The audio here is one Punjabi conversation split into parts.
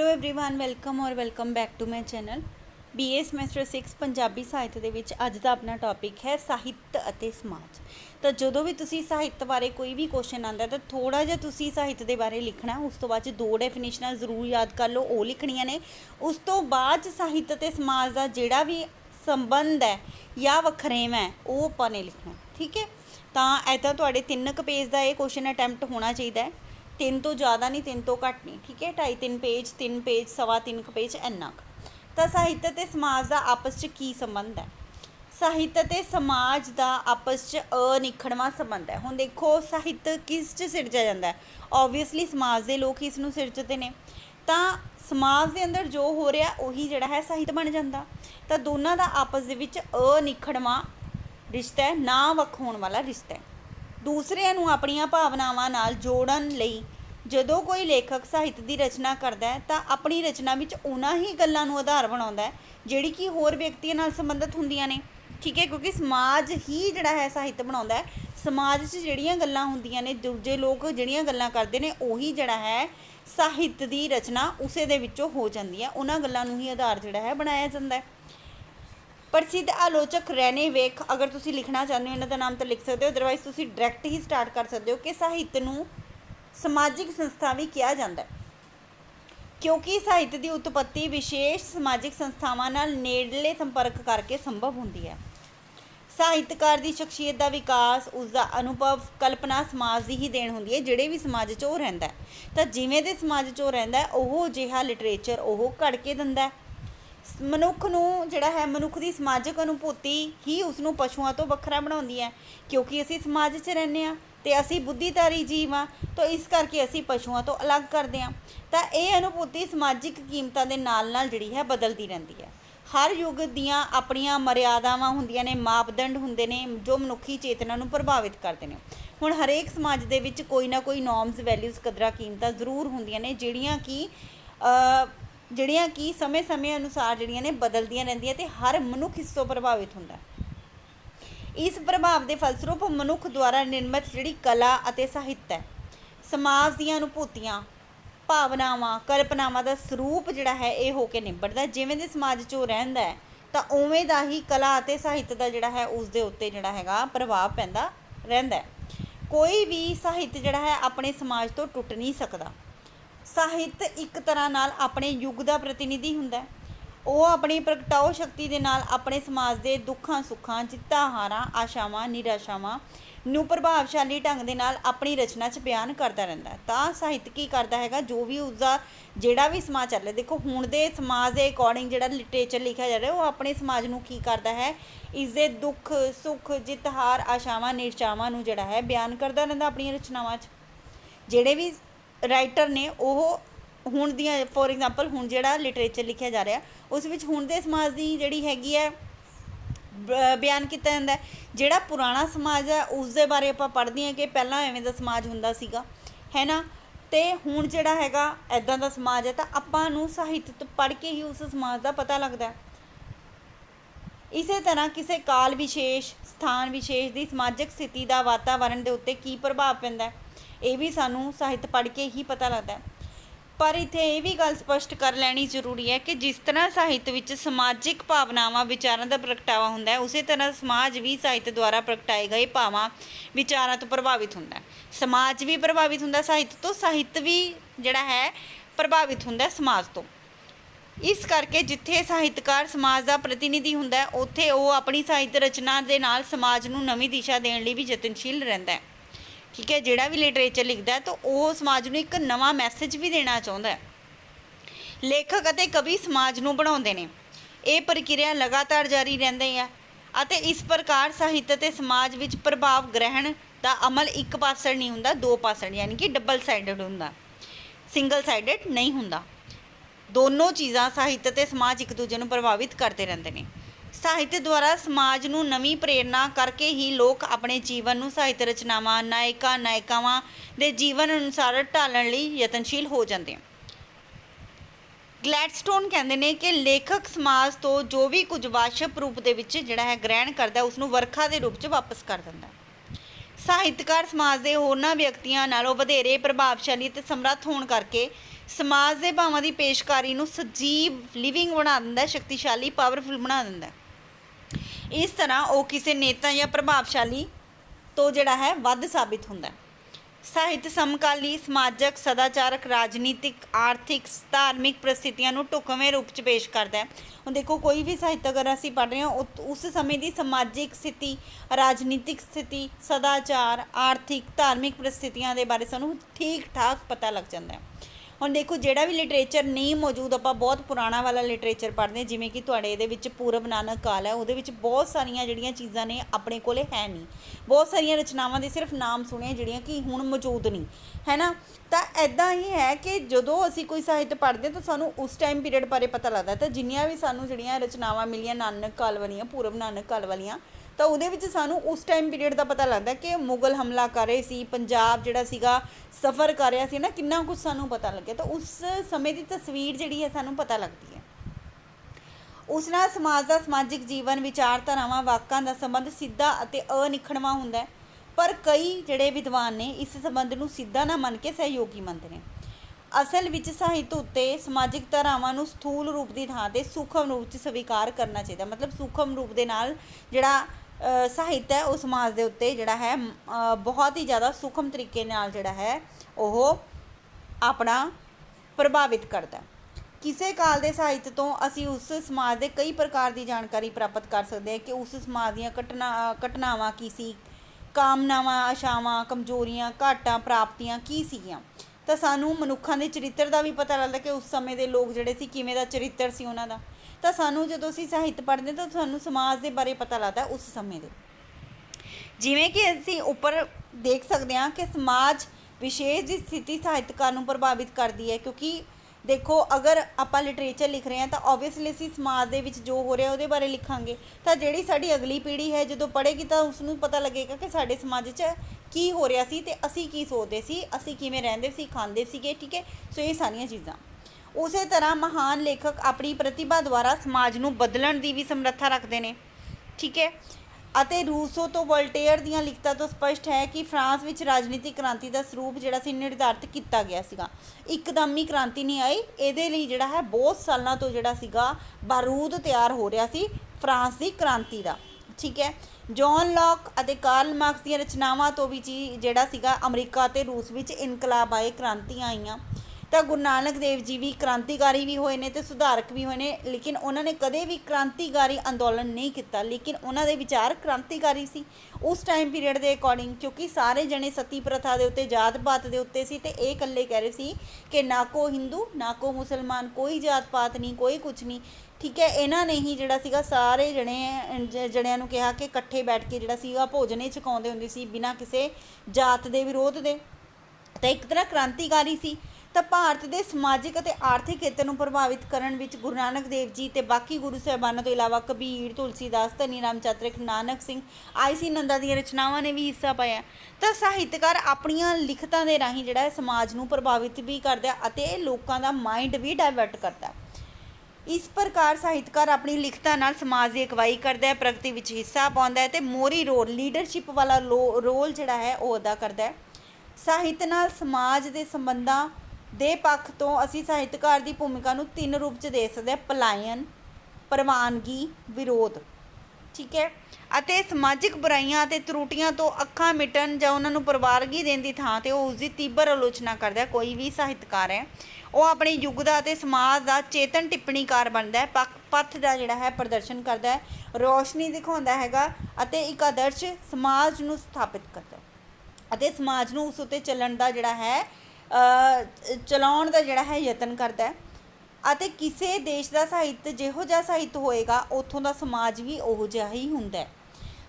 ਹੈਲੋ एवरीवन ਵੈਲਕਮ ਔਰ welcome back to my channel BA semester 6 Punjabi ਸਾਹਿਤ ਦੇ ਵਿੱਚ ਅੱਜ ਦਾ ਆਪਣਾ ਟੌਪਿਕ ਹੈ ਸਾਹਿਤ ਅਤੇ ਸਮਾਜ ਤਾਂ ਜਦੋਂ ਵੀ ਤੁਸੀਂ ਸਾਹਿਤ ਬਾਰੇ ਕੋਈ ਵੀ ਕੁਐਸਚਨ ਆਉਂਦਾ ਤਾਂ ਥੋੜਾ ਜਿਹਾ ਤੁਸੀਂ ਸਾਹਿਤ ਦੇ ਬਾਰੇ ਲਿਖਣਾ ਉਸ ਤੋਂ ਬਾਅਦ 'ਚ ਦੋ ਡੈਫੀਨੇਸ਼ਨਾਂ ਜ਼ਰੂਰ ਯਾਦ ਕਰ ਲਓ ਉਹ ਲਿਖਣੀਆਂ ਨੇ ਉਸ ਤੋਂ ਬਾਅਦ 'ਚ ਸਾਹਿਤ ਅਤੇ ਸਮਾਜ ਦਾ ਜਿਹੜਾ ਵੀ ਸੰਬੰਧ ਹੈ ਜਾਂ ਵਖਰੇਵਾਂ ਹੈ ਉਹ ਆਪਾਂ ਨੇ ਲਿਖਣਾ ਠੀਕ ਹੈ ਤਾਂ ਐਦਾਂ ਤੁਹਾਡੇ ਤਿੰਨ ਕੁ ਪੇਜ ਦਾ ਇਹ ਕੁਐਸਚਨ ਅਟੈਂਪਟ ਹੋਣਾ ਚਾਹੀਦਾ ਹੈ ਤਿੰਨ ਤੋਂ ਜ਼ਿਆਦਾ ਨਹੀਂ, ਤਿੰਨ ਤੋਂ ਘੱਟ ਨਹੀਂ, ਠੀਕ ਹੈ? ਢਾਈ ਤਿੰਨ ਪੇਜ ਤਿੰਨ ਪੇਜ ਸਵਾ ਤਿੰਨ ਕੁ ਪੇਜ ਇੰਨਾ ਕੁ। ਤਾਂ ਸਾਹਿਤ ਅਤੇ ਸਮਾਜ ਦਾ ਆਪਸ 'ਚ ਕੀ ਸੰਬੰਧ ਹੈ? ਸਾਹਿਤ ਅਤੇ ਸਮਾਜ ਦਾ ਆਪਸ 'ਚ ਅਨਿਖੜਵਾਂ ਸੰਬੰਧ ਹੈ। ਹੁਣ ਦੇਖੋ, ਸਾਹਿਤ ਕਿਸ 'ਚ ਸਿਰਜਿਆ ਜਾਂਦਾ ਹੈ? ਆਬਵੀਅਸਲੀ ਸਮਾਜ ਦੇ ਲੋਕ ਇਸ ਨੂੰ ਸਿਰਜਦੇ ਨੇ। ਤਾਂ ਸਮਾਜ ਦੇ ਅੰਦਰ ਜੋ ਹੋ ਰਿਹਾ, ਉਹੀ ਜਿਹੜਾ ਹੈ ਸਾਹਿਤ ਬਣ ਜਾਂਦਾ। ਤਾਂ ਦੋਨਾਂ ਦਾ ਆਪਸ ਦੇ ਵਿੱਚ ਅਨਿਖੜਵਾਂ ਰਿਸ਼ਤਾ ਹੈ, ਨਾ ਵੱਖ ਹੋਣ ਵਾਲਾ ਰਿਸ਼ਤਾ ਹੈ। ਦੂਸਰਿਆਂ ਨੂੰ ਆਪਣੀਆਂ ਭਾਵਨਾਵਾਂ ਨਾਲ ਜੋੜਨ ਲਈ ਜਦੋਂ ਕੋਈ ਲੇਖਕ ਸਾਹਿਤ ਦੀ ਰਚਨਾ ਕਰਦਾ ਹੈ, ਤਾਂ ਆਪਣੀ ਰਚਨਾ ਵਿੱਚ ਉਹਨਾਂ ਹੀ ਗੱਲਾਂ ਨੂੰ ਆਧਾਰ ਬਣਾਉਂਦਾ ਹੈ, ਜਿਹੜੀ ਕਿ ਹੋਰ ਵਿਅਕਤੀਆਂ ਨਾਲ ਸੰਬੰਧਿਤ ਹੁੰਦੀਆਂ ਨੇ। ਠੀਕ ਹੈ, ਕਿਉਂਕਿ ਸਮਾਜ ਹੀ ਜਿਹੜਾ ਹੈ ਸਾਹਿਤ ਬਣਾਉਂਦਾ ਹੈ। ਸਮਾਜ 'ਚ ਜਿਹੜੀਆਂ ਗੱਲਾਂ ਹੁੰਦੀਆਂ ਨੇ, ਦੂਜੇ ਲੋਕ ਜਿਹੜੀਆਂ ਗੱਲਾਂ ਕਰਦੇ ਨੇ, ਉਹੀ ਜਿਹੜਾ ਹੈ ਸਾਹਿਤ ਦੀ ਰਚਨਾ ਉਸੇ ਦੇ ਵਿੱਚੋਂ ਹੋ ਜਾਂਦੀ ਹੈ। ਉਹਨਾਂ ਗੱਲਾਂ ਨੂੰ ਹੀ ਆਧਾਰ ਜਿਹੜਾ ਹੈ ਬਣਾਇਆ ਜਾਂਦਾ ਹੈ। ਪ੍ਰਸਿੱਧ ਆਲੋਚਕ ਰੈਨੇ ਵੇਖ, ਅਗਰ ਤੁਸੀਂ ਲਿਖਣਾ ਚਾਹੁੰਦੇ ਹੋ, ਇਹਨਾਂ ਦਾ ਨਾਮ ਤਾਂ ਲਿਖ ਸਕਦੇ ਹੋ ਅਦਰਵਾਈਜ਼ ਤੁਸੀਂ ਡਾਇਰੈਕਟ ਹੀ ਸਟਾਰਟ ਕਰ ਸਕਦੇ ਹੋ ਕਿ ਸਾਹਿਤ ਨੂੰ ਸਮਾਜਿਕ ਸੰਸਥਾ ਵੀ ਕਿਹਾ ਜਾਂਦਾ ਹੈ। ਕਿਉਂਕਿ ਸਾਹਿਤ ਦੀ ਉਤਪਤੀ ਵਿਸ਼ੇਸ਼ ਸਮਾਜਿਕ ਸੰਸਥਾਵਾਂ ਨਾਲ ਨੇੜਲੇ ਸੰਪਰਕ ਕਰਕੇ ਸੰਭਵ ਹੁੰਦੀ ਹੈ। ਸਾਹਿਤਕਾਰ ਦੀ ਸ਼ਖਸੀਅਤ ਦਾ ਵਿਕਾਸ, ਉਸ ਦਾ ਅਨੁਭਵ, ਕਲਪਨਾ ਸਮਾਜ ਦੀ ਹੀ ਦੇਣ ਹੁੰਦੀ ਹੈ, ਜਿਹੜੇ ਵੀ ਸਮਾਜ 'ਚ ਉਹ ਰਹਿੰਦਾ ਤਾਂ ਜਿਵੇਂ ਦੇ ਸਮਾਜ 'ਚ ਉਹ ਰਹਿੰਦਾ ਉਹ ਜਿਹਾ ਲਿਟਰੇਚਰ ਉਹ ਘੜ ਕੇ ਦਿੰਦਾ ਹੈ। ਮਨੁੱਖ ਨੂੰ ਜਿਹੜਾ ਹੈ, ਮਨੁੱਖ ਦੀ ਸਮਾਜਿਕ ਅਨੁਭੂਤੀ ਹੀ ਉਸ ਨੂੰ ਪਸ਼ੂਆਂ ਤੋਂ ਵੱਖਰਾ ਬਣਾਉਂਦੀ ਹੈ, ਕਿਉਂਕਿ ਅਸੀਂ ਸਮਾਜ 'ਚ ਰਹਿੰਦੇ ਆ ਤੇ ਅਸੀਂ ਬੁੱਧੀਧਾਰੀ ਜੀਵ ਆ ਤਾਂ ਇਸ ਕਰਕੇ ਅਸੀਂ ਪਸ਼ੂਆਂ ਤੋਂ ਅਲੱਗ ਕਰਦੇ ਆ ਤਾਂ ਇਹ ਅਨੁਭੂਤੀ ਸਮਾਜਿਕ ਕੀਮਤਾਂ ਦੇ ਨਾਲ ਨਾਲ ਜਿਹੜੀ ਹੈ ਬਦਲਦੀ ਰਹਿੰਦੀ ਹੈ। ਹਰ ਯੁੱਗ ਦੀਆਂ ਆਪਣੀਆਂ ਮਰਿਆਦਾਵਾਂ ਹੁੰਦੀਆਂ ਨੇ, ਮਾਪਦੰਡ ਹੁੰਦੇ ਨੇ, ਜੋ ਮਨੁੱਖੀ ਚੇਤਨਾ ਨੂੰ ਪ੍ਰਭਾਵਿਤ ਕਰਦੇ ਨੇ। ਹੁਣ ਹਰੇਕ ਸਮਾਜ ਦੇ ਵਿੱਚ ਕੋਈ ਨਾ ਕੋਈ ਨੋਰਮਸ ਵੈਲਿਊਜ਼ ਕਦਰਾਂ, ਕੀਮਤਾਂ ਜ਼ਰੂਰ ਹੁੰਦੀਆਂ ਨੇ, ਜਿਹੜੀਆਂ ਕਿ ਜਿਹੜੀਆਂ ਕਿ ਸਮੇਂ-ਸਮੇਂ ਅਨੁਸਾਰ ਜਿਹੜੀਆਂ ਨੇ ਬਦਲਦੀਆਂ ਰਹਿੰਦੀਆਂ ਤੇ ਹਰ ਮਨੁੱਖ ਇਸ ਤੋਂ ਪ੍ਰਭਾਵਿਤ ਹੁੰਦਾ ਇਸ ਪ੍ਰਭਾਵ ਦੇ ਫਲਸਰੂਪ ਮਨੁੱਖ ਦੁਆਰਾ ਨਿਰਮਿਤ ਜਿਹੜੀ ਕਲਾ ਅਤੇ ਸਾਹਿਤ ਹੈ। ਸਮਾਜ ਦੀਆਂ ਅਨੁਭੂਤੀਆਂ, ਭਾਵਨਾਵਾਂ, ਕਲਪਨਾਵਾਂ ਦਾ ਸਰੂਪ ਜਿਹੜਾ ਹੈ ਇਹ ਹੋ ਕੇ ਨਿਬੜਦਾ। ਜਿਵੇਂ ਦੇ ਸਮਾਜ 'ਚ ਉਹ ਰਹਿੰਦਾ ਹੈ, ਤਾਂ ਉਵੇਂ ਦਾ ਹੀ ਕਲਾ ਅਤੇ ਸਾਹਿਤ ਦਾ ਜਿਹੜਾ ਹੈ ਉਸ ਦੇ ਉੱਤੇ ਜਿਹੜਾ ਹੈਗਾ ਪ੍ਰਭਾਵ ਪੈਂਦਾ ਰਹਿੰਦਾ ਹੈ। ਕੋਈ ਵੀ ਸਾਹਿਤ ਜਿਹੜਾ ਹੈ ਆਪਣੇ ਸਮਾਜ ਤੋਂ ਟੁੱਟ ਨਹੀਂ ਸਕਦਾ। ਸਾਹਿਤ ਇੱਕ ਤਰ੍ਹਾਂ ਨਾਲ ਆਪਣੇ ਯੁੱਗ ਦਾ ਪ੍ਰਤੀਨਿਧੀ ਹੁੰਦਾ ਹੈ। ਉਹ ਆਪਣੀ ਪ੍ਰਗਟਾਓ ਸ਼ਕਤੀ ਦੇ ਨਾਲ ਆਪਣੇ ਸਮਾਜ ਦੇ ਦੁੱਖਾਂ, ਸੁੱਖਾਂ ਜਿੱਤਾਂ ਹਾਰਾਂ, ਆਸ਼ਾਵਾਂ, ਨਿਰਾਸ਼ਾਵਾਂ ਨੂੰ ਪ੍ਰਭਾਵਸ਼ਾਲੀ ਢੰਗ ਦੇ ਨਾਲ ਆਪਣੀ ਰਚਨਾ 'ਚ ਬਿਆਨ ਕਰਦਾ ਰਹਿੰਦਾ ਤਾਂ ਸਾਹਿਤ ਕੀ ਕਰਦਾ ਹੈਗਾ? ਜੋ ਵੀ ਉਸਦਾ ਜਿਹੜਾ ਵੀ ਸਮਾਜ ਚੱਲ ਰਿਹਾ, ਦੇਖੋ ਹੁਣ ਦੇ ਸਮਾਜ ਦੇ ਅਕੋਰਡਿੰਗ ਜਿਹੜਾ ਲਿਟਰੇਚਰ ਲਿਖਿਆ ਜਾ ਰਿਹਾ, ਉਹ ਆਪਣੇ ਸਮਾਜ ਨੂੰ ਕੀ ਕਰਦਾ ਹੈ? ਇਸ ਦੇ ਦੁੱਖ, ਸੁੱਖ, ਜਿੱਤ, ਹਾਰ, ਆਸ਼ਾਵਾਂ, ਨਿਰਾਸ਼ਾਵਾਂ ਨੂੰ ਜਿਹੜਾ ਹੈ ਬਿਆਨ ਕਰਦਾ ਰਹਿੰਦਾ ਆਪਣੀਆਂ ਰਚਨਾਵਾਂ 'ਚ। ਜਿਹੜੇ ਵੀ ਰਾਈਟਰ ਨੇ, ਉਹ ਹੁਣ ਦੀਆਂ ਫੋਰ ਐਗਜ਼ਾਮਪਲ ਹੁਣ ਜਿਹੜਾ ਲਿਟਰੇਚਰ ਲਿਖਿਆ ਜਾ ਰਿਹਾ, ਉਸ ਵਿੱਚ ਹੁਣ ਦੇ ਸਮਾਜ ਦੀ ਜਿਹੜੀ ਹੈਗੀ ਹੈ, ਬ- ਬਿਆਨ ਕੀਤਾ ਜਾਂਦਾ ਜਿਹੜਾ ਪੁਰਾਣਾ ਸਮਾਜ ਹੈ ਉਸ ਦੇ ਬਾਰੇ ਆਪਾਂ ਪੜ੍ਹਦੇ ਹਾਂ ਕਿ ਪਹਿਲਾਂ ਐਵੇਂ ਦਾ ਸਮਾਜ ਹੁੰਦਾ ਸੀਗਾ, ਹੈ ਨਾ? ਤੇ ਹੁਣ ਜਿਹੜਾ ਹੈਗਾ ਐਦਾਂ ਦਾ ਸਮਾਜ ਹੈ, ਤਾਂ ਆਪਾਂ ਨੂੰ ਸਾਹਿਤ ਤੋਂ ਪੜ੍ਹ ਕੇ ਹੀ ਉਸ ਸਮਾਜ ਦਾ ਪਤਾ ਲੱਗਦਾ ਇਸੇ ਤਰ੍ਹਾਂ ਕਿਸੇ ਕਾਲ ਵਿਸ਼ੇਸ਼, ਸਥਾਨ ਵਿਸ਼ੇਸ਼ ਦੀ ਸਮਾਜਿਕ ਸਥਿਤੀ ਦਾ ਵਾਤਾਵਰਣ ਦੇ ਉੱਤੇ ਕੀ ਪ੍ਰਭਾਵ ਪੈਂਦਾ ਹੈ, ਇਹ ਵੀ ਸਾਨੂੰ ਸਾਹਿਤ ਪੜ੍ਹ ਕੇ ਹੀ ਪਤਾ ਲੱਗਦਾ ਹੈ। ਪਰ ਇੱਥੇ ਇਹ ਵੀ ਗੱਲ ਸਪਸ਼ਟ ਕਰ ਲੈਣੀ ਜ਼ਰੂਰੀ ਹੈ ਕਿ ਜਿਸ ਤਰ੍ਹਾਂ ਸਾਹਿਤ ਵਿੱਚ ਸਮਾਜਿਕ ਭਾਵਨਾਵਾਂ, ਵਿਚਾਰਾਂ ਦਾ ਪ੍ਰਗਟਾਵਾ ਹੁੰਦਾ ਹੈ, ਉਸੇ ਤਰ੍ਹਾਂ ਸਮਾਜ ਵੀ ਸਾਹਿਤ ਦੁਆਰਾ ਪ੍ਰਗਟਾਏ ਗਏ ਭਾਵਾਂ, ਵਿਚਾਰਾਂ ਤੋਂ ਪ੍ਰਭਾਵਿਤ ਹੁੰਦਾ ਹੈ। ਸਮਾਜ ਵੀ ਪ੍ਰਭਾਵਿਤ ਹੁੰਦਾ ਸਾਹਿਤ ਤੋਂ, ਸਾਹਿਤ ਵੀ ਜਿਹੜਾ ਹੈ ਪ੍ਰਭਾਵਿਤ ਹੁੰਦਾ ਸਮਾਜ ਤੋਂ। ਇਸ ਕਰਕੇ ਜਿੱਥੇ ਸਾਹਿਤਕਾਰ ਸਮਾਜ ਦਾ ਪ੍ਰਤੀਨਿਧੀ ਹੁੰਦਾ ਉੱਥੇ ਉਹ ਆਪਣੀ ਸਾਹਿਤ ਰਚਨਾ ਦੇ ਨਾਲ ਸਮਾਜ ਨੂੰ ਨਵੀਂ ਦਿਸ਼ਾ ਦੇਣ ਲਈ ਵੀ ਯਤਨਸ਼ੀਲ ਰਹਿੰਦਾ ਹੈ। ਠੀਕ ਹੈ, ਜਿਹੜਾ ਵੀ ਲਿਟਰੇਚਰ ਲਿਖਦਾ ਹੈ ਤਾਂ ਉਹ ਸਮਾਜ ਨੂੰ ਇੱਕ ਨਵਾਂ ਮੈਸੇਜ ਵੀ ਦੇਣਾ ਚਾਹੁੰਦਾ ਹੈ। ਲੇਖਕ ਅਤੇ ਕਵੀ ਸਮਾਜ ਨੂੰ ਬਣਾਉਂਦੇ ਨੇ। ਇਹ ਪ੍ਰਕਿਰਿਆ ਲਗਾਤਾਰ ਜਾਰੀ ਰਹਿੰਦੀ ਹੈ ਅਤੇ ਇਸ ਪ੍ਰਕਾਰ ਸਾਹਿਤ ਅਤੇ ਸਮਾਜ ਵਿੱਚ ਪ੍ਰਭਾਵ ਗ੍ਰਹਿਣ ਦਾ ਅਮਲ ਇੱਕ ਪਾਸੜ ਨਹੀਂ ਹੁੰਦਾ, ਦੋ ਪਾਸੜ ਯਾਨੀ ਕਿ ਡਬਲ ਸਾਈਡਡ ਹੁੰਦਾ। ਸਿੰਗਲ ਸਾਈਡਡ ਨਹੀਂ ਹੁੰਦਾ। ਦੋਨੋਂ ਚੀਜ਼ਾਂ ਸਾਹਿਤ ਅਤੇ ਸਮਾਜ ਇੱਕ ਦੂਜੇ ਨੂੰ ਪ੍ਰਭਾਵਿਤ ਕਰਦੇ ਰਹਿੰਦੇ ਨੇ। ਸਾਹਿਤ ਦੁਆਰਾ ਸਮਾਜ ਨੂੰ ਨਵੀਂ ਪ੍ਰੇਰਨਾ ਕਰਕੇ ਹੀ ਲੋਕ ਆਪਣੇ ਜੀਵਨ ਨੂੰ ਸਾਹਿਤ ਰਚਨਾਵਾਂ, ਨਾਇਕਾ, ਨਾਇਕਾਵਾਂ ਦੇ ਜੀਵਨ ਅਨੁਸਾਰ ਢਾਲਣ ਲਈ ਯਤਨਸ਼ੀਲ ਹੋ ਜਾਂਦੇ ਹਨ। ਗਲੈਡਸਟੋਨ ਕਹਿੰਦੇ ਨੇ ਕਿ ਲੇਖਕ ਸਮਾਜ ਤੋਂ ਜੋ ਵੀ ਕੁਝ ਵਾਸ਼ਪ ਰੂਪ ਦੇ ਵਿੱਚ ਜਿਹੜਾ ਹੈ ਗ੍ਰਹਿਣ ਕਰਦਾ ਉਸ ਨੂੰ ਵਰਖਾ ਦੇ ਰੂਪ 'ਚ ਵਾਪਸ ਕਰ ਦਿੰਦਾ ਸਾਹਿਤਕਾਰ ਸਮਾਜ ਦੇ ਹੋਰਨਾਂ ਵਿਅਕਤੀਆਂ ਨਾਲੋਂ ਵਧੇਰੇ ਪ੍ਰਭਾਵਸ਼ਾਲੀ ਤੇ ਸਮਰੱਥ ਹੋਣ ਕਰਕੇ ਸਮਾਜ ਦੇ ਭਾਵਾਂ ਦੀ ਪੇਸ਼ਕਾਰੀ ਨੂੰ ਸਜੀਵ, ਲਿਵਿੰਗ ਬਣਾ ਦਿੰਦਾ ਸ਼ਕਤੀਸ਼ਾਲੀ, ਪਾਵਰਫੁਲ ਬਣਾ ਦਿੰਦਾ ਇਸ ਤਰ੍ਹਾਂ ਉਹ ਕਿਸੇ ਨੇਤਾ ਜਾਂ ਪ੍ਰਭਾਵਸ਼ਾਲੀ ਤੋਂ ਜਿਹੜਾ ਹੈ ਵੱਧ ਸਾਬਿਤ ਹੁੰਦਾ ਹੈ। ਸਾਹਿਤ ਸਮਕਾਲੀ, ਸਮਾਜਿਕ, ਸਦਾਚਾਰਕ, ਰਾਜਨੀਤਿਕ, ਆਰਥਿਕ, ਧਾਰਮਿਕ ਪ੍ਰਸਥਿਤੀਆਂ ਨੂੰ ਢੁਕਵੇਂ ਰੂਪ 'ਚ ਪੇਸ਼ ਕਰਦਾ ਹੈ। ਹੁਣ ਦੇਖੋ, ਕੋਈ ਵੀ ਸਾਹਿਤ ਅਗਰ ਅਸੀਂ ਪੜ੍ਹ ਰਹੇ ਹਾਂ, ਉਹ- ਉਸ ਸਮੇਂ ਦੀ ਸਮਾਜਿਕ ਸਥਿਤੀ, ਰਾਜਨੀਤਿਕ ਸਥਿਤੀ, ਸਦਾਚਾਰ, ਆਰਥਿਕ, ਧਾਰਮਿਕ ਪ੍ਰਸਥਿਤੀਆਂ ਦੇ ਬਾਰੇ ਸਾਨੂੰ ਠੀਕ ਠਾਕ ਪਤਾ ਲੱਗ ਜਾਂਦਾ ਹੈ। ਹੁਣ ਦੇਖੋ, ਜਿਹੜਾ ਵੀ ਲਿਟਰੇਚਰ ਨਹੀਂ ਮੌਜੂਦ, ਆਪਾਂ ਬਹੁਤ ਪੁਰਾਣਾ ਵਾਲਾ ਲਿਟਰੇਚਰ ਪੜ੍ਹਦੇ ਜਿਵੇਂ ਕਿ ਤੁਹਾਡੇ ਇਹਦੇ ਵਿੱਚ ਪੂਰਬ ਨਾਨਕ ਕਾਲ ਹੈ, ਉਹਦੇ ਵਿੱਚ ਬਹੁਤ ਸਾਰੀਆਂ ਜਿਹੜੀਆਂ ਚੀਜ਼ਾਂ ਨੇ ਆਪਣੇ ਕੋਲੇ ਹੈ ਨਹੀਂ। ਬਹੁਤ ਸਾਰੀਆਂ ਰਚਨਾਵਾਂ ਦੇ ਸਿਰਫ ਨਾਮ ਸੁਣੇ ਜਿਹੜੀਆਂ ਕਿ ਹੁਣ ਮੌਜੂਦ ਨਹੀਂ, ਹੈ ਨਾ? ਤਾਂ ਐਦਾਂ ਹੀ ਹੈ ਕਿ ਜਦੋਂ ਅਸੀਂ ਕੋਈ ਸਾਹਿਤ ਪੜ੍ਹਦੇ ਹਾਂ, ਤਾਂ ਸਾਨੂੰ ਉਸ ਟਾਈਮ ਪੀਰੀਅਡ ਬਾਰੇ ਪਤਾ ਲੱਗਦਾ ਤਾਂ ਜਿੰਨੀਆਂ ਵੀ ਸਾਨੂੰ ਜਿਹੜੀਆਂ ਰਚਨਾਵਾਂ ਮਿਲੀਆਂ, ਨਾਨਕ ਕਾਲ ਵਾਲੀਆਂ, ਪੂਰਬ ਨਾਨਕ ਕਾਲ ਵਾਲੀਆਂ, ਤਾਂ ਉਹਦੇ ਵਿੱਚ ਸਾਨੂੰ ਉਸ ਟਾਈਮ ਪੀਰੀਅਡ ਦਾ ਪਤਾ ਲੱਗਦਾ ਕਿ ਮੁਗਲ ਹਮਲਾ ਕਰ ਰਹੇ ਸੀ, ਪੰਜਾਬ ਜਿਹੜਾ ਸੀਗਾ ਸਫ਼ਰ ਕਰ ਰਿਹਾ ਸੀ ਨਾ? ਕਿੰਨਾ ਕੁਝ ਸਾਨੂੰ ਪਤਾ ਲੱਗਿਆ। ਤਾਂ ਉਸ ਸਮੇਂ ਦੀ ਤਸਵੀਰ ਜਿਹੜੀ ਹੈ ਸਾਨੂੰ ਪਤਾ ਲੱਗਦੀ ਹੈ। ਉਸ ਨਾਲ ਸਮਾਜ ਦਾ ਸਮਾਜਿਕ ਜੀਵਨ ਵਿਚਾਰਧਾਰਾਵਾਂ ਵਾਕਾਂ ਦਾ ਸੰਬੰਧ ਸਿੱਧਾ ਅਤੇ ਅਨਿਖੜਵਾਂ ਹੁੰਦਾ ਹੈ। ਪਰ ਕਈ ਜਿਹੜੇ ਵਿਦਵਾਨ ਨੇ ਇਸ ਸੰਬੰਧ ਨੂੰ ਸਿੱਧਾ ਨਾ ਮੰਨ ਕੇ ਸਹਿਯੋਗੀ ਮੰਨਦੇ ਨੇ। ਅਸਲ ਵਿੱਚ ਸਾਹਿਤ ਉੱਤੇ ਸਮਾਜਿਕ ਧਾਰਾਵਾਂ ਨੂੰ ਸਥੂਲ ਰੂਪ ਦੀ ਥਾਂ ਤੇ ਸੂਖਮ ਰੂਪ 'ਚ ਸਵੀਕਾਰ ਕਰਨਾ ਚਾਹੀਦਾ। ਮਤਲਬ ਸੂਖਮ ਰੂਪ ਦੇ ਨਾਲ ਜਿਹੜਾ ਸਾਹਿਤ ਹੈ, ਉਹ ਸਮਾਜ ਦੇ ਉੱਤੇ ਜਿਹੜਾ ਹੈ ਬਹੁਤ ਹੀ ਜ਼ਿਆਦਾ ਸੂਖਮ ਤਰੀਕੇ ਨਾਲ ਜਿਹੜਾ ਹੈ, ਉਹ ਆਪਣਾ ਪ੍ਰਭਾਵਿਤ ਕਰਦਾ ਕਿਸੇ ਕਾਲ ਦੇ ਸਾਹਿਤ ਤੋਂ ਅਸੀਂ ਉਸ ਸਮਾਜ ਦੇ ਕਈ ਪ੍ਰਕਾਰ ਦੀ ਜਾਣਕਾਰੀ ਪ੍ਰਾਪਤ ਕਰ ਸਕਦੇ ਹਾਂ ਕਿ ਉਸ ਸਮਾਜ ਦੀਆਂ ਘਟਨਾ, ਘਟਨਾਵਾਂ ਕੀ ਸੀ, ਕਾਮਨਾਵਾਂ, ਆਸ਼ਾਵਾਂ, ਕਮਜ਼ੋਰੀਆਂ, ਘਾਟਾਂ, ਪ੍ਰਾਪਤੀਆਂ ਕੀ ਸੀਗੀਆਂ। ਤਾਂ ਸਾਨੂੰ ਮਨੁੱਖਾਂ ਦੇ ਚਰਿੱਤਰ ਦਾ ਵੀ ਪਤਾ ਲੱਗਦਾ ਕਿ ਉਸ ਸਮੇਂ ਦੇ ਲੋਕ ਜਿਹੜੇ ਸੀ, ਕਿਵੇਂ ਦਾ ਚਰਿੱਤਰ ਸੀ ਉਹਨਾਂ ਦਾ। ਤਾਂ ਸਾਨੂੰ ਜਦੋਂ ਅਸੀਂ ਸਾਹਿਤ ਪੜ੍ਹਦੇ ਹਾਂ, ਤਾਂ ਸਾਨੂੰ ਸਮਾਜ ਦੇ ਬਾਰੇ ਪਤਾ ਲੱਗਦਾ ਉਸ ਸਮੇਂ ਦੇ। ਜਿਵੇਂ ਕਿ ਅਸੀਂ ਉੱਪਰ ਦੇਖ ਸਕਦੇ ਹਾਂ ਕਿ ਸਮਾਜ ਵਿਸ਼ੇਸ਼ ਦੀ ਸਥਿਤੀ ਸਾਹਿਤਕਾਰ ਨੂੰ ਪ੍ਰਭਾਵਿਤ ਕਰਦੀ ਹੈ, ਕਿਉਂਕਿ ਦੇਖੋ, ਅਗਰ ਆਪਾਂ ਲਿਟਰੇਚਰ ਲਿਖ ਰਹੇ ਹਾਂ ਤਾਂ ਆਬਵੀਅਸਲੀ ਅਸੀਂ ਸਮਾਜ ਦੇ ਵਿੱਚ ਜੋ ਹੋ ਰਿਹਾ ਉਹਦੇ ਬਾਰੇ ਲਿਖਾਂਗੇ। ਤਾਂ ਜਿਹੜੀ ਸਾਡੀ ਅਗਲੀ ਪੀੜ੍ਹੀ ਹੈ, ਜਦੋਂ ਪੜ੍ਹੇਗੀ ਤਾਂ ਉਸ ਨੂੰ ਪਤਾ ਲੱਗੇਗਾ ਕਿ ਸਾਡੇ ਸਮਾਜ 'ਚ ਕੀ ਹੋ ਰਿਹਾ ਸੀ ਤੇ ਅਸੀਂ ਕੀ ਸੋਚਦੇ ਸੀ, ਅਸੀਂ ਕਿਵੇਂ ਰਹਿੰਦੇ ਸੀ, ਖਾਂਦੇ ਸੀਗੇ, ਠੀਕ ਹੈ? ਸੋ ਇਹ ਸਾਰੀਆਂ ਚੀਜ਼ਾਂ। ਉਸੇ ਤਰ੍ਹਾਂ ਮਹਾਨ ਲੇਖਕ ਆਪਣੀ ਪ੍ਰਤਿਭਾ ਦੁਆਰਾ ਸਮਾਜ ਨੂੰ ਬਦਲਣ ਦੀ ਵੀ ਸਮਰੱਥਾ ਰੱਖਦੇ ਨੇ, ਠੀਕ ਹੈ? ਅਤੇ ਰੂਸੋ ਤੋਂ ਵੋਲਟੇਅਰ ਦੀਆਂ ਲਿਖਤਾਂ ਤੋਂ ਸਪਸ਼ਟ ਹੈ ਕਿ ਫਰਾਂਸ ਵਿੱਚ ਰਾਜਨੀਤਿਕ ਕ੍ਰਾਂਤੀ ਦਾ ਸਰੂਪ ਜਿਹੜਾ ਸੀ, ਨਿਰਧਾਰਤ ਕੀਤਾ ਗਿਆ ਸੀਗਾ। ਇੱਕਦਮ ਹੀ ਕ੍ਰਾਂਤੀ ਨਹੀਂ ਆਈ। ਇਹਦੇ ਲਈ ਜਿਹੜਾ ਹੈ, ਬਹੁਤ ਸਾਲਾਂ ਤੋਂ ਜਿਹੜਾ ਸੀਗਾ, ਬਾਰੂਦ ਤਿਆਰ ਹੋ ਰਿਹਾ ਸੀ ਫਰਾਂਸ ਦੀ ਕ੍ਰਾਂਤੀ ਦਾ। ਠੀਕ ਹੈ? ਜੌਨ ਲੌਕ ਅਤੇ ਕਾਰਲ ਮਾਰਕਸ ਦੀਆਂ ਰਚਨਾਵਾਂ ਤੋਂ ਵੀ ਜੀ ਜਿਹੜਾ ਸੀਗਾ, ਅਮਰੀਕਾ ਅਤੇ ਰੂਸ ਵਿੱਚ ਇਨਕਲਾਬ ਆਏ, ਕ੍ਰਾਂਤੀਆਂ ਆਈਆਂ। ਤਾਂ ਗੁਰੂ ਨਾਨਕ ਦੇਵ ਜੀ ਵੀ ਕ੍ਰਾਂਤੀਕਾਰੀ ਵੀ ਹੋਏ ਨੇ ਤੇ ਸੁਧਾਰਕ ਵੀ ਹੋਏ ਨੇ, ਲੇਕਿਨ ਉਹਨਾਂ ਨੇ ਕਦੇ ਵੀ ਕ੍ਰਾਂਤੀਕਾਰੀ ਅੰਦੋਲਨ ਨਹੀਂ ਕੀਤਾ। ਲੇਕਿਨ ਉਹਨਾਂ ਦੇ ਵਿਚਾਰ ਕ੍ਰਾਂਤੀਕਾਰੀ ਸੀ। ਉਸ ਟਾਈਮ ਪੀਰੀਅਡ ਦੇ ਅਕੋਰਡਿੰਗ ਕਿਉਂਕਿ ਸਾਰੇ ਜਣੇ ਸਤੀ ਪ੍ਰਥਾ ਦੇ ਉੱਤੇ, ਜਾਤ ਪਾਤ ਦੇ ਉੱਤੇ ਸੀ ਤੇ ਇਹ ਇਕੱਲੇ ਕਹਿ ਰਹੇ ਸੀ ਕਿ ਨਾ ਕੋ ਹਿੰਦੂ, ਨਾ ਕੋ ਮੁਸਲਮਾਨ, ਕੋਈ ਜਾਤ ਪਾਤ ਨਹੀਂ, ਕੋਈ ਕੁਝ ਨਹੀਂ। ਠੀਕ ਹੈ, ਇਹਨਾਂ ਨੇ ਹੀ ਜਿਹੜਾ ਸੀਗਾ ਸਾਰੇ ਜਣੇ ਜਣਿਆਂ ਨੂੰ ਕਿਹਾ ਕਿ ਇਕੱਠੇ ਬੈਠ ਕੇ ਜਿਹੜਾ ਸੀਗਾ ਭੋਜਨ ਹੀ ਛਕਾਉਂਦੇ ਹੁੰਦੇ ਸੀ ਬਿਨਾਂ ਕਿਸੇ ਜਾਤ ਦੇ ਵਿਰੋਧ ਦੇ। ਤਾਂ ਇੱਕ ਤਰ੍ਹਾਂ ਕ੍ਰਾਂਤੀਕਾਰੀ ਸੀ। ਤਾਂ ਭਾਰਤ ਦੇ ਸਮਾਜਿਕ ਅਤੇ ਆਰਥਿਕ ਖੇਤਰ ਨੂੰ ਪ੍ਰਭਾਵਿਤ ਕਰਨ ਵਿੱਚ ਗੁਰੂ ਨਾਨਕ ਦੇਵ ਜੀ ਤੇ ਬਾਕੀ ਗੁਰੂ ਸਾਹਿਬਾਨਾਂ ਤੋਂ ਇਲਾਵਾ ਕਬੀਰ ਤੁਲਸੀਦਾਸ ਧਨੀ ਰਾਮ ਚਾਤਰਿਕ, ਨਾਨਕ ਸਿੰਘ ਆਈਸੀ ਨੰਦਾ ਦੀਆਂ ਰਚਨਾਵਾਂ ਨੇ ਵੀ ਹਿੱਸਾ ਪਾਇਆ ਤਾਂ ਸਾਹਿਤਕਾਰ ਆਪਣੀਆਂ ਲਿਖਤਾਂ ਦੇ ਰਾਹੀਂ ਜਿਹੜਾ ਹੈ ਸਮਾਜ ਨੂੰ ਪ੍ਰਭਾਵਿਤ ਵੀ ਕਰਦਾ ਅਤੇ ਲੋਕਾਂ ਦਾ ਮਾਈਂਡ ਵੀ ਡਾਇਵਰਟ ਕਰਦਾ ਇਸ ਪ੍ਰਕਾਰ ਸਾਹਿਤਕਾਰ ਆਪਣੀ ਲਿਖਤਾਂ ਨਾਲ ਸਮਾਜ ਦੀ ਅਗਵਾਈ ਕਰਦਾ ਹੈ, ਪ੍ਰਗਤੀ ਵਿੱਚ ਹਿੱਸਾ ਪਾਉਂਦਾ ਹੈ ਤੇ ਮੋਰੀ ਰੋਲ ਲੀਡਰਸ਼ਿਪ ਵਾਲਾ ਲੋ- ਰੋਲ ਜਿਹੜਾ ਹੈ ਉਹ ਅਦਾ ਕਰਦਾ ਹੈ। ਸਾਹਿਤ ਨਾਲ ਸਮਾਜ ਦੇ ਸੰਬੰਧਾਂ ਦੇ ਪੱਖ ਤੋਂ ਅਸੀਂ ਸਾਹਿਤਕਾਰ ਦੀ ਭੂਮਿਕਾ ਨੂੰ ਤਿੰਨ ਰੂਪ 'ਚ ਦੇ ਸਕਦੇ ਹਾਂ, ਪਲਾਇਨ, ਪ੍ਰਵਾਨਗੀ, ਵਿਰੋਧ। ਠੀਕ ਹੈ? ਅਤੇ ਸਮਾਜਿਕ ਬੁਰਾਈਆਂ ਅਤੇ ਤਰੁੱਟੀਆਂ ਤੋਂ ਅੱਖਾਂ ਮਿਟਣ ਜਾਂ ਉਹਨਾਂ ਨੂੰ ਪ੍ਰਵਾਨਗੀ ਦੇਣ ਦੀ ਥਾਂ ਤੇ ਉਹ ਉਸ ਦੀ ਤੀਬਰ ਆਲੋਚਨਾ ਕਰਦਾ ਕੋਈ ਵੀ ਸਾਹਿਤਕਾਰ ਹੈ। ਉਹ ਆਪਣੇ ਯੁੱਗ ਦਾ ਅਤੇ ਸਮਾਜ ਦਾ ਚੇਤਨ ਟਿੱਪਣੀਕਾਰ ਬਣਦਾ ਹੈ, ਪੱਖ ਪੱਥ ਦਾ ਜਿਹੜਾ ਹੈ ਪ੍ਰਦਰਸ਼ਨ ਕਰਦਾ ਹੈ, ਰੋਸ਼ਨੀ ਦਿਖਾਉਂਦਾ ਹੈਗਾ ਅਤੇ ਇੱਕ ਆਦਰਸ਼ ਸਮਾਜ ਨੂੰ ਸਥਾਪਿਤ ਕਰਦਾ ਅਤੇ ਸਮਾਜ ਨੂੰ ਉਸ ਉੱਤੇ ਚੱਲਣ ਦਾ ਜਿਹੜਾ ਹੈ ਚਲਾਉਣ ਦਾ ਜਿਹੜਾ ਹੈ ਯਤਨ ਕਰਦਾ ਹੈ। ਅਤੇ ਕਿਸੇ ਦੇਸ਼ ਦਾ ਸਾਹਿਤ ਜਿਹੋ ਜਿਹਾ ਸਾਹਿਤ ਹੋਏਗਾ, ਉੱਥੋਂ ਦਾ ਸਮਾਜ ਵੀ ਉਹੋ ਜਿਹਾ ਹੀ ਹੁੰਦਾ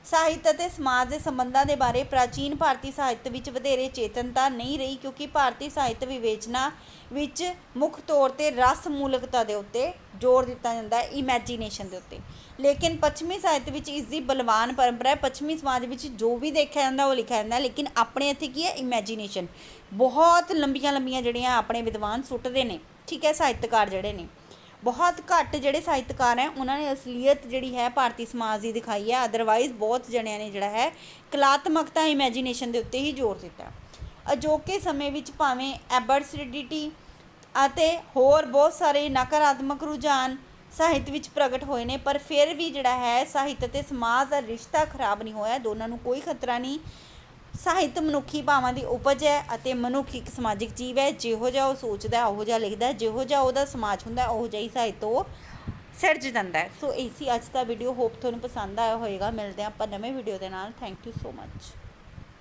ਸਾਹਿਤ ਅਤੇ ਸਮਾਜ ਦੇ ਸੰਬੰਧਾਂ ਦੇ ਬਾਰੇ ਪ੍ਰਾਚੀਨ ਭਾਰਤੀ ਸਾਹਿਤ ਵਿੱਚ ਵਧੇਰੇ ਚੇਤਨਤਾ ਨਹੀਂ ਰਹੀ ਕਿਉਂਕਿ ਭਾਰਤੀ ਸਾਹਿਤ ਵਿਵੇਚਨਾ ਵਿੱਚ ਮੁੱਖ ਤੌਰ ਤੇ ਰਸ ਮੂਲਕਤਾ ਦੇ ਉੱਤੇ ਜ਼ੋਰ ਦਿੱਤਾ ਜਾਂਦਾ ਹੈ ਇਮੇਜਿਨੇਸ਼ਨ ਦੇ ਉੱਤੇ। ਲੇਕਿਨ ਪੱਛਮੀ ਸਾਹਿਤ ਵਿੱਚ ਇਸ ਦੀ ਬਲਵਾਨ ਪਰੰਪਰਾ ਹੈ। ਪੱਛਮੀ ਸਮਾਜ ਵਿੱਚ ਜੋ ਵੀ ਦੇਖਿਆ ਜਾਂਦਾ ਉਹ ਲਿਖਿਆ ਜਾਂਦਾ ਲੇਕਿਨ ਆਪਣੇ ਇੱਥੇ ਕੀ ਹੈ? ਇਮੇਜਿਨੇਸ਼ਨ ਬਹੁਤ ਲੰਬੀਆਂ ਲੰਬੀਆਂ ਜਿਹੜੀਆਂ ਆਪਣੇ ਵਿਦਵਾਨ ਸੁੱਟਦੇ ਨੇ, ਠੀਕ ਹੈ, ਸਾਹਿਤਕਾਰ ਜਿਹੜੇ ਨੇ। ਬਹੁਤ ਘੱਟ ਜਿਹੜੇ ਸਾਹਿਤਕਾਰ ਹੈ, ਉਹਨਾਂ ਨੇ ਅਸਲੀਅਤ ਜਿਹੜੀ ਹੈ ਭਾਰਤੀ ਸਮਾਜ ਦੀ ਦਿਖਾਈ ਹੈ। ਅਦਰਵਾਈਜ਼ ਬਹੁਤ ਜਣਿਆਂ ਨੇ ਜਿਹੜਾ ਹੈ ਕਲਾਤਮਕਤਾ ਇਮੇਜਿਨੇਸ਼ਨ ਦੇ ਉੱਤੇ ਹੀ ਜ਼ੋਰ ਦਿੱਤਾ। ਅਜੋਕੇ ਸਮੇਂ ਵਿੱਚ ਭਾਵੇਂ ਐਬਰਸਡਿਟੀ ਅਤੇ ਹੋਰ ਬਹੁਤ ਸਾਰੇ ਨਕਾਰਾਤਮਕ ਰੁਝਾਨ ਸਾਹਿਤ ਵਿੱਚ ਪ੍ਰਗਟ ਹੋਏ ਨੇ, ਪਰ ਫਿਰ ਵੀ ਜਿਹੜਾ ਹੈ ਸਾਹਿਤ ਅਤੇ ਸਮਾਜ ਦਾ ਰਿਸ਼ਤਾ ਖਰਾਬ ਨਹੀਂ ਹੋਇਆ। ਦੋਨਾਂ ਨੂੰ ਕੋਈ ਖਤਰਾ ਨਹੀਂ। ਸਾਹਿਤ ਮਨੁੱਖੀ ਭਾਵਾਂ ਦੀ ਉਪਜ ਹੈ ਅਤੇ ਮਨੁੱਖ ਇੱਕ ਸਮਾਜਿਕ ਜੀਵ ਹੈ। ਜਿਹੋ ਜਿਹਾ ਉਹ ਸੋਚਦਾ ਉਹੋ ਜਿਹਾ ਲਿਖਦਾ ਜਿਹੋ ਜਿਹਾ ਉਹਦਾ ਸਮਾਜ ਹੁੰਦਾ ਉਹੋ ਜਿਹਾ ਹੀ ਸਾਹਿਤ ਉਹ ਸਿਰਜ ਜਾਂਦਾ ਸੋ ਇਹ ਅੱਜ ਦਾ ਵੀਡੀਓ ਹੋਪ ਤੁਹਾਨੂੰ ਪਸੰਦ ਆਇਆ ਹੋਵੇਗਾ ਮਿਲਦੇ ਹਾਂ ਆਪਾਂ ਨਵੇਂ ਵੀਡੀਓ ਦੇ ਨਾਲ। Thank you so much